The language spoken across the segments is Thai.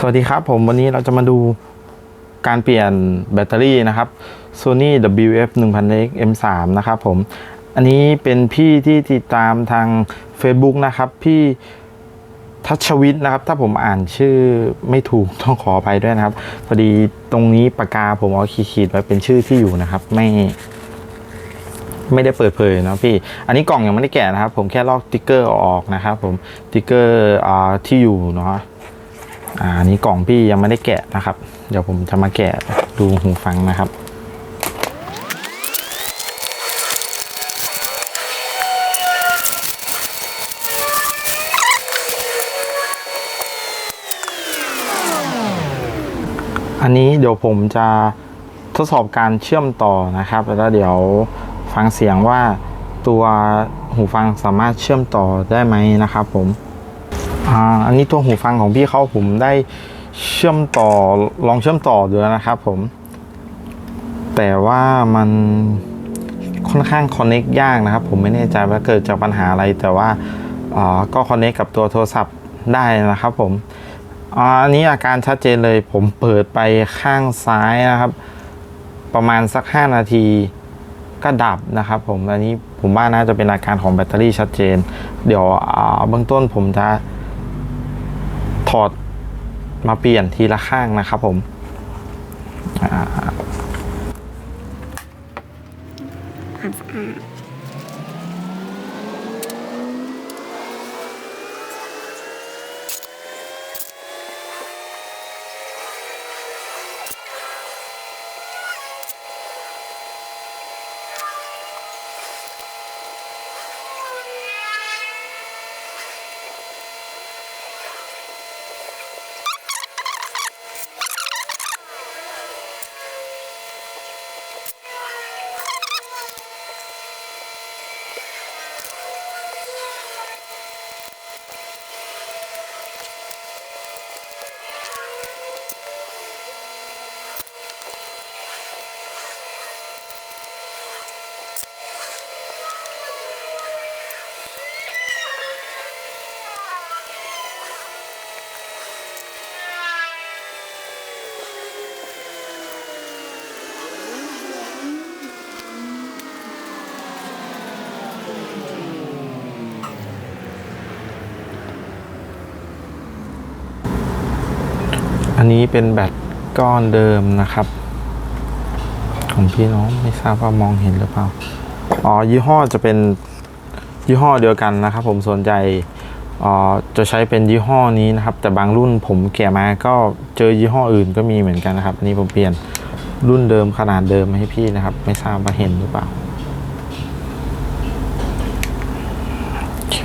สวัสดีครับผมวันนี้เราจะมาดูการเปลี่ยนแบตเตอรี่นะครับ Sony WF 1000X M3 นะครับผม อันนี้เป็นพี่ที่ติดตามทาง Facebook นะครับ พี่ทัชวิทย์นะครับ ถ้าผมอ่านชื่อไม่ถูกต้องขออภัยด้วยนะครับ พอดีตรงนี้ปากกาผมเอาขีดไว้เป็นชื่อที่อยู่นะครับ ไม่ไม่ได้เปิดเผยนะพี่ อันนี้กล่องยังไม่ได้แกะนะครับ ผมแค่ลอกติ๊กเกอร์ออกนะครับ ผมติ๊กเกอร์อที่อยู่เนาะ อ่าอันนี้กล่องพี่ยังไม่ได้แกะนะครับ เดี๋ยวผมจะมาแกะดูหูฟังนะครับอันนี้เดี๋ยวผมจะทดสอบการเชื่อมต่อนะครับ แล้วเดี๋ยวฟังเสียงว่าตัวหูฟังสามารถเชื่อมต่อได้ไหมนะครับผม อ่าอันนี้ตัวหูฟังของพี่เขาผมได้เชื่อมต่อลองเชื่อมต่อดูแล้วนะครับผม แต่ว่ามันค่อนข้างคอนเน็กยากนะครับ ผมไม่แน่ใจว่าเกิดจากปัญหาอะไร แต่ว่าอ่าก็คอนเน็กกับตัวโทรศัพท์ได้นะครับผมอ่าอันนี้อาการชัดเจนเลยผมเปิดไปข้างซ้ายนะครับ ประมาณสัก 5 นาทีก็ดับนะครับผมอันนี้ผมว่าน่าจะเป็นอาการของแบตเตอรี่ชัดเจน เดี๋ยวอ่าเบื้องต้นผมจะ ถอดมาเปลี่ยนทีละข้างนะครับผมอ่าความสะอาด นนี้เป็นแบตก้อนเดิมนะครับ ของพี่น้องไม่ทราบว่ามองเห็นหรือเปล่า อ๋อ ยี่ห้อจะเป็นยี่ห้อเดียวกันนะครับ ผมส่วนใหญ่อ๋อจะใช้เป็นยี่ห้อนี้นะครับ แต่บางรุ่นผมแกะมาก็เจอยี่ห้ออื่นก็มีเหมือนกันนะครับ อันนี้ผมเปลี่ยนรุ่นเดิมขนาดเดิมให้พี่นะครับ ไม่ทราบว่าเห็นหรือเปล่าโอเค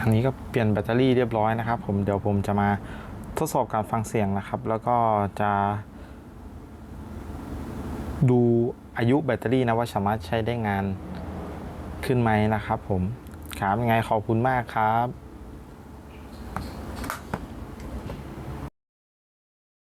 อันนี้ก็เปลี่ยนแบตเตอรี่เรียบร้อยนะครับ ผมเดี๋ยวผมจะมาทดสอบการฟังเสียงนะครับ แล้วก็จะ ดูอายุแบตเตอรี่นะว่าสามารถใช้ได้งานขึ้นไหมนะครับ ผมครับยังไงขอบคุณมากครับ